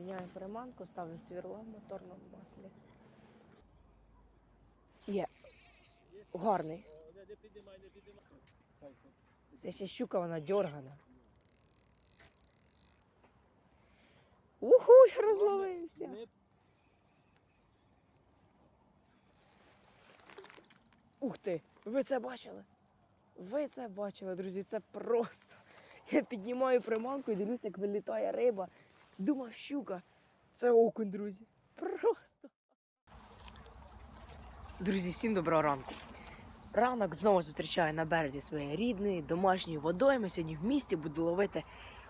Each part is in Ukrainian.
Міняю приманку, ставлю свірло в моторному маслі. Є. Гарний. Не, піднімай, не хай. Це ще щука, вона дьоргана. Уху, я розловився. Ух ти! Ви це бачили? Ви це бачили, друзі, це просто. Я піднімаю приманку і дивлюся, як вилітає риба. Думав, щука. Це окунь, друзі. Просто. Друзі, всім доброго ранку. Ранок знову зустрічаю на березі своєї рідної, домашньої водойми. Сьогодні в місті буду ловити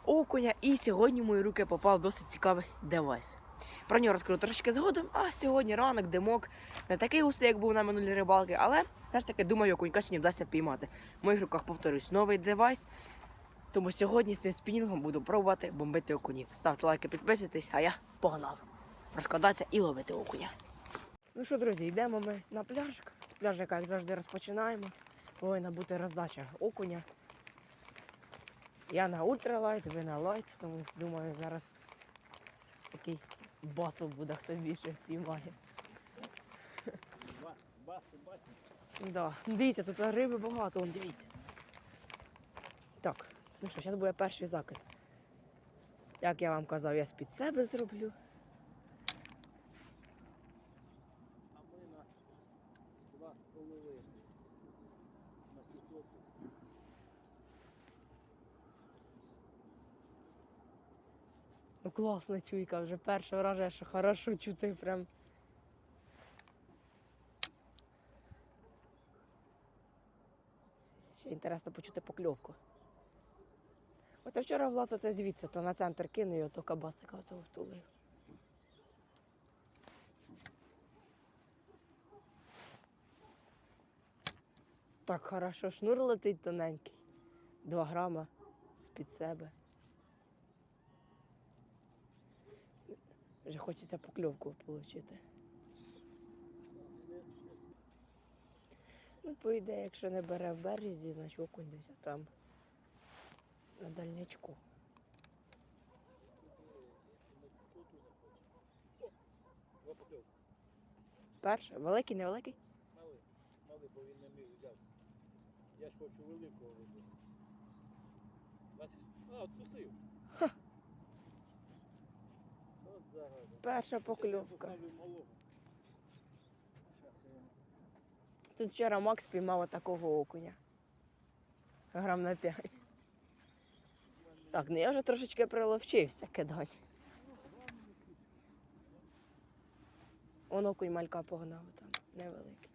окуня. І сьогодні в мої руки попав досить цікавий девайс. Про нього розкажу трошки згодом, а сьогодні ранок, димок, не такий густий, як був на минулій рибалки, але все ж таки думаю, окунька сьогодні вдасться піймати. В моїх руках повторюсь новий девайс. Тому сьогодні з цим спінінгом буду пробувати бомбити окунів. Ставте лайки, підписуйтесь, а я погнав розкладатися і ловити окуня. Ну що, друзі, йдемо ми на пляжик. З пляжика, як завжди, розпочинаємо. Повинна бути роздача окуня. Я на ультралайт, ви на лайт, тому думаю, зараз такий батл буде, хто більше піймає. Да. Дивіться, тут риби багато, вон дивіться. Так, ну що, зараз буде перший закид. Як я вам казав, я з-під себе зроблю. А ми на два з половиною. На кислоту. Ну класна чуйка, вже перше враження, що хорошо чути прям. Ще інтересно почути покльовку. Оце вчора Влад оце звідси, то на центр кинув і ото кабасика того втулив. Так хорошо, шнур летить тоненький. Два грама з-під себе. Вже хочеться покльовку отримати. Ну, по ідеї, якщо не бере в березі, значить окунь десь там на дальнячку. Перший, великий, невеликий? Малий. Малий, бо він не міг взяти. Я ж хочу великого робити. Бачиш? А, откусив. От зараза. Перша йому. Тут вчора Макс піймав такого окуня. Грам на 5. Так, ну я вже трошечки приловчився кидати. Он окунь малька погнав там, невеликий.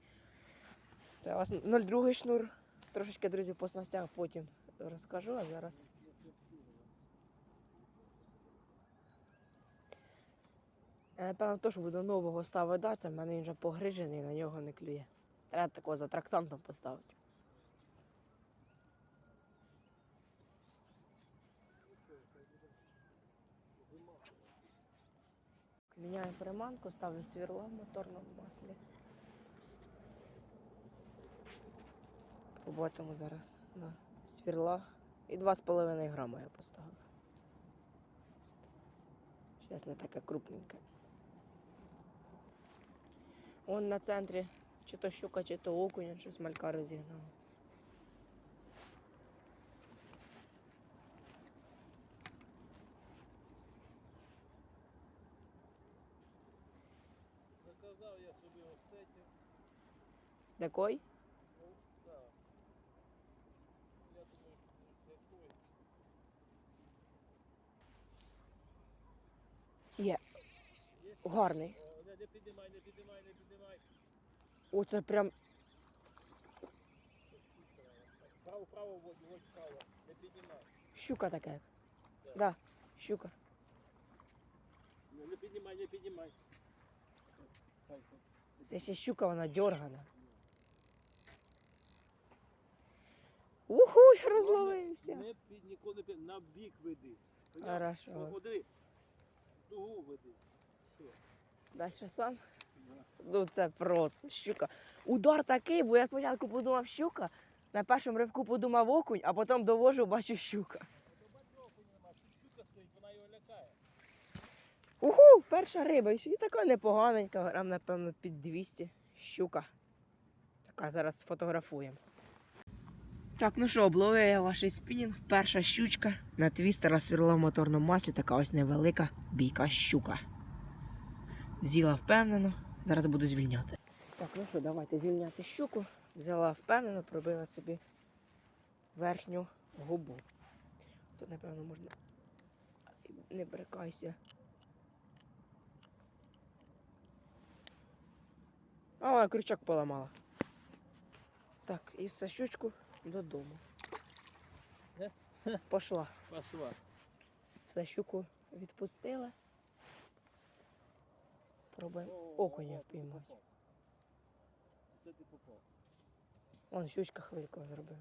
Це у вас 0,2 шнур. Трошечки, друзі, по снастях потім розкажу, а зараз. Я, напевно, теж буду нового ставити датися, в мене він вже погрижений, на нього не клює. Треба такого за трактантом поставити. Міняю приманку, ставлю свірло в моторному маслі. Побачимо зараз на свірла. І 2,5 грама я поставив. Зараз не таке крупненьке. Он на центрі чи то щука, чи то окунь, щось малька розігнав. Заказав я собі офсетів. Такой? Який. Є. Гарний. Не, не піднімай, не піднімай, не піднімай. Оце прям Право, право, водь, водь право. Не піднімай. щука така. Да. Да, щука. Ну, не піднімай, не піднімай. Це ще щука, вона дьоргана. Уху, я розловився. Не під, ніколи під, на бік веди. Хорошо. О, Дугу веди. Все. Дальше сам. Ну це просто щука. Удар такий, бо я спочатку подумав щука, на першому ривку подумав окунь, а потім довожу, бачу щука. Щука стоїть, вона його лякає. Уху, перша риба. І така непоганенька, грам, напевно, під 200. Щука. Така зараз сфотографуємо. Так, ну що, обловив я ваш спінінг. Перша щучка на твістера свірла в моторному маслі, така ось невелика бійка щука. З'їла впевнено, зараз буду звільняти. Так, ну що, давайте звільняти щуку. Взяла впевнено, пробила собі верхню губу. Тут, напевно, можна. Не брикайся. А, крючок поламала. Так, і все щучку додому. Пошла. Пошла. Все щуку відпустила. Пробуємо окуня впіймати. Це ти попав. Вон щучка хвильку зробила.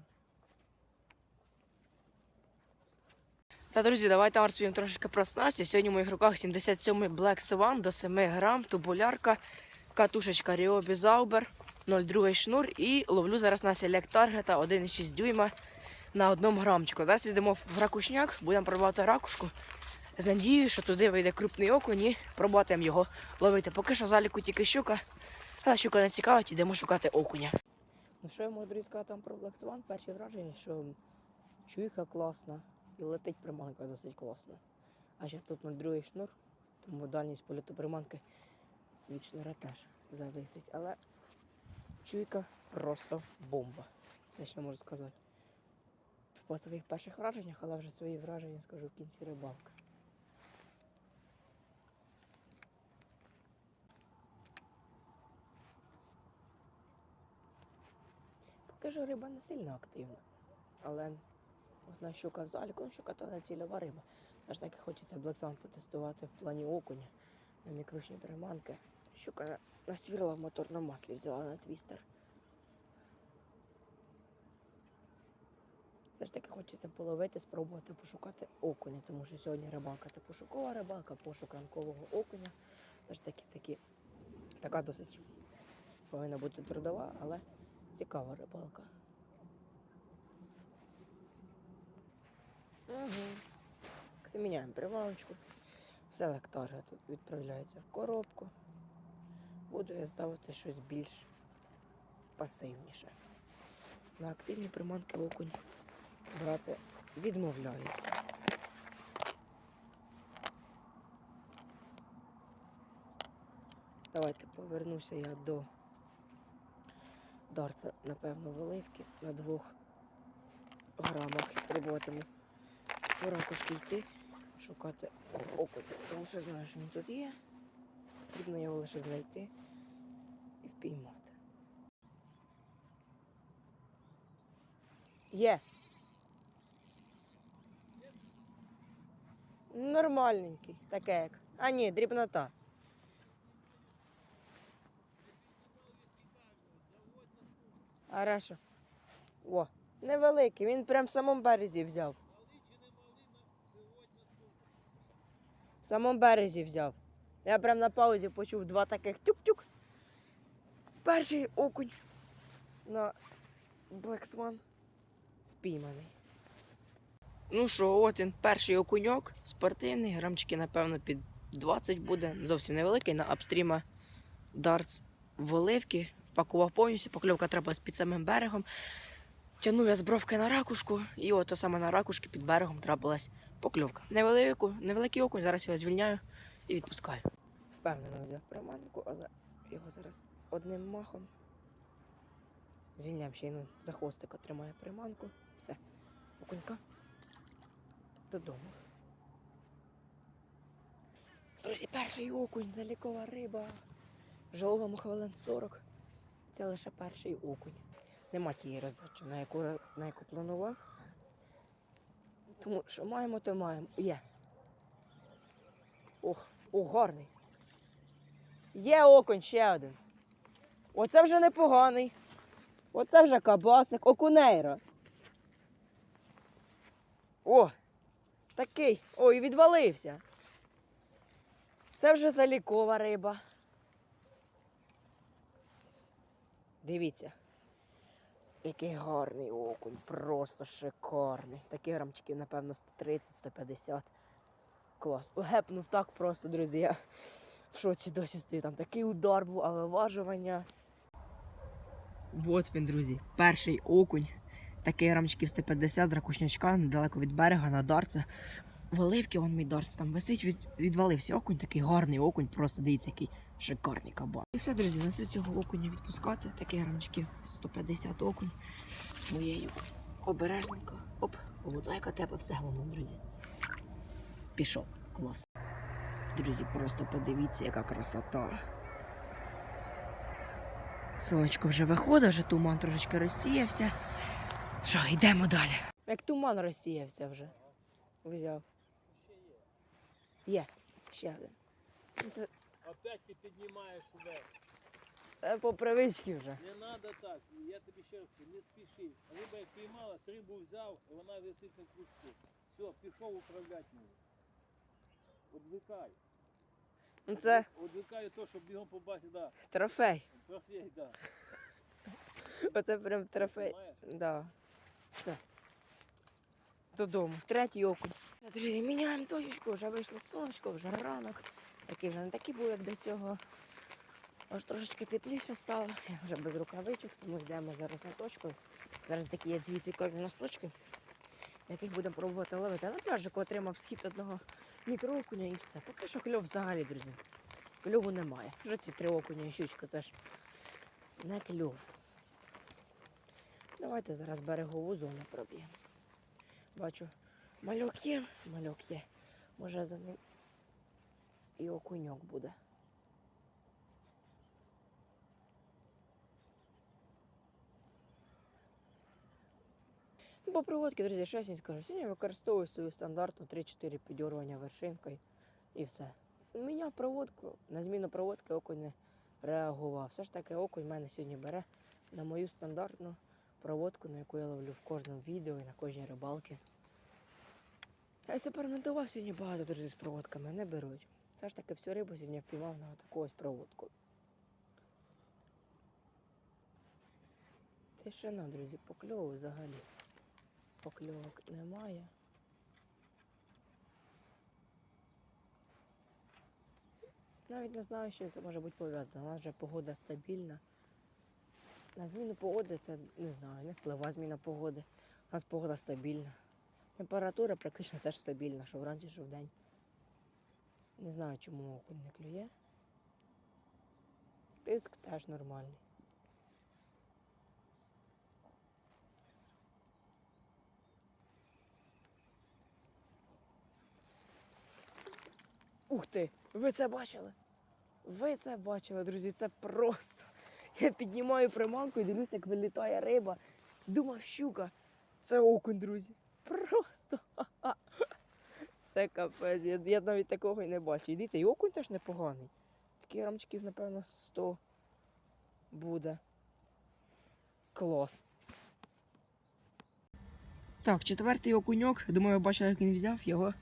Та, друзі, давайте вам розповім трошки про снасті. Сьогодні в моїх руках 77-й Black Swan до 7 грам, тубулярка, катушечка Ryobi Zauber, 0,2 шнур і ловлю зараз на селект таргета 1,6 дюйма на одному грамчику. Зараз йдемо в ракушняк, будемо пробувати ракушку. З надією, що туди вийде крупний окунь і пробуватимемо його ловити. Поки що в заліку тільки щука, але щука не цікавить, йдемо шукати окуня. Ну що я можу друзі сказати там про Black Swan? Перше враження, що чуйка класна і летить приманка досить класна. А ще тут на другий шнур, тому дальність польоту приманки від шнура теж зависить. Але чуйка просто бомба. Це що можу сказати. По своїх перших враженнях, але вже свої враження скажу в кінці рибалки. Поки що риба не сильно активна. Але одна щука в заліку, щука то не цільова риба. Аж таки хочеться блексан потестувати в плані окуня на мікрушні приманки. Щука на- насвірла в моторному маслі, взяла на твістер. Все ж таки хочеться половити, спробувати пошукати окуня, тому що сьогодні рибалка це пошукова рибалка, пошук ранкового окуня. Все ж таки такі, така досить повинна бути трудова, але цікава рибалка. Угу. Міняємо приманочку. Селектор тут відправляється в коробку. Буду я ставити щось більш пасивніше. На активні приманки окунь брати відмовляється. Давайте повернуся я до дарця, напевно, виливки на двох грамах. Пробуватиму по ракушки йти, шукати окунь. Тому що знаю, що він тут є. Потрібно його лише знайти і. Є. Нормальненький, таке як. А ні, дрібнота. Хорошо. О, невеликий, він прям в самому березі взяв. В самому березі взяв. Я прям на паузі почув два таких тюк-тюк. Перший окунь на Swan впійманий. Ну що, от він перший окуньок, спортивний, грамчики, напевно, під 20 буде. Зовсім невеликий. На апстріма дартс в оливки. Впакував повністю, покльовка треба під самим берегом. Тягнув я з бровки на ракушку, і от саме на ракушки під берегом трапилась покльовка. Невелику, невеликий окунь, зараз його звільняю і відпускаю. Впевнено взяв приманку, але його зараз одним махом. Звільняємо ще й ну, за хвостика тримає приманку. Все. Окунька. Додому. Друзі, перший окунь, залікова риба. Жовому хвилин 40. Це лише перший окунь. Нема тієї роздачі, на яку, на яку планував. Тому що маємо, то маємо. Є. Ох, ох, гарний. Є окунь ще один. Оце вже непоганий. Оце вже кабасик, окунейро. О! Такий. Ой, відвалився. Це вже залікова риба. Дивіться. Який гарний окунь, просто шикарний. Такі грамчиків, напевно, 130-150. Клас. Гепнув так просто, друзі. В шоці досі стою. Там такий удар був, а виважування. От він, друзі. Перший окунь. Такий рамчиків 150 з ракушнячка недалеко від берега на дарце. Валивки, вон мій дарц там висить, від, відвалився окунь, такий гарний окунь, просто дивіться, який шикарний кабан. І все, друзі, несу цього окуня відпускати. Такий грамчиків 150 окунь. Моєю обережненько. Оп, вода яка тепа, все воно, друзі. Пішов. Клас. Друзі, просто подивіться, яка красота. Сонечко вже виходить, вже туман трошечки розсіявся. Що, йдемо далі. Як туман розсіявся вже. Взяв. Є, ще один. Це Опять ти піднімаєш вверх. е, по привичці вже. Не треба так. Я тобі ще раз кажу, не спіши. Риба як піймалась, рибу взяв, вона висить на крючку. Все, пішов управляти нею. Одвикай. Це Одвикай то, щоб бігом побачити, да. трофей. Трофей, да. Оце прям трофей. Да. Все. Додому. Третій окунь. Друзі, міняємо точечку, вже вийшло сонечко, вже ранок. Такий вже не такий був, як до цього. Аж трошечки тепліше стало. Я вже без рукавичок, тому йдемо зараз на точку. Зараз такі є дві цікаві носочки, на яких будемо пробувати ловити. А на пляжику отримав схід одного мікроокуня і все. Поки що кльов взагалі, друзі. Кльову немає. Вже ці три окуня і щучка, це ж не кльов. Давайте зараз берегову зону проб'ємо. Бачу, мальок є, мальок є. Може за ним і окуньок буде. По проводці, друзі, що я сьогодні скажу. Сьогодні я використовую свою стандартну 3-4 підірвання вершинкою і все. Міняв проводку, на зміну проводки окунь не реагував. Все ж таки окунь мене сьогодні бере на мою стандартну проводку, на яку я ловлю в кожному відео і на кожній рибалці. Я експериментував сьогодні багато друзі з проводками, не беруть. Все ж таки всю рибу сьогодні впіймав на таку ось проводку. Тишина, друзі, покльову взагалі. Покльовок немає. Навіть не знаю, що це може бути пов'язано. У нас вже погода стабільна. На зміну погоди це не знаю, не впливає зміна погоди. У нас погода стабільна. Температура практично теж стабільна, що вранці, що вдень. Не знаю, чому окунь не клює. Тиск теж нормальний. Ух ти! Ви це бачили? Ви це бачили, друзі, це просто. Я піднімаю приманку і дивлюся, як вилітає риба. Думав, щука. Це окунь, друзі. Просто. Це капець. Я, я навіть такого і не бачу. І дивіться, і окунь теж непоганий. Таких рамчиків, напевно, 100 буде. Клас. Так, четвертий окуньок. Думаю, ви бачили, як він взяв, його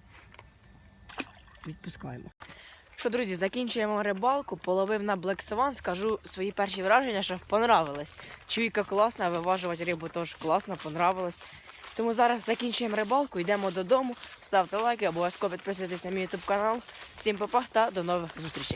відпускаємо. Що, друзі, закінчуємо рибалку, половив на Black Swan, скажу свої перші враження, що понравилось. Чуйка класна, виважувати рибу теж класно, понравилось. Тому зараз закінчуємо рибалку, йдемо додому. Ставте лайки, обов'язково підписуйтесь на мій YouTube канал. Всім па-па та до нових зустрічей.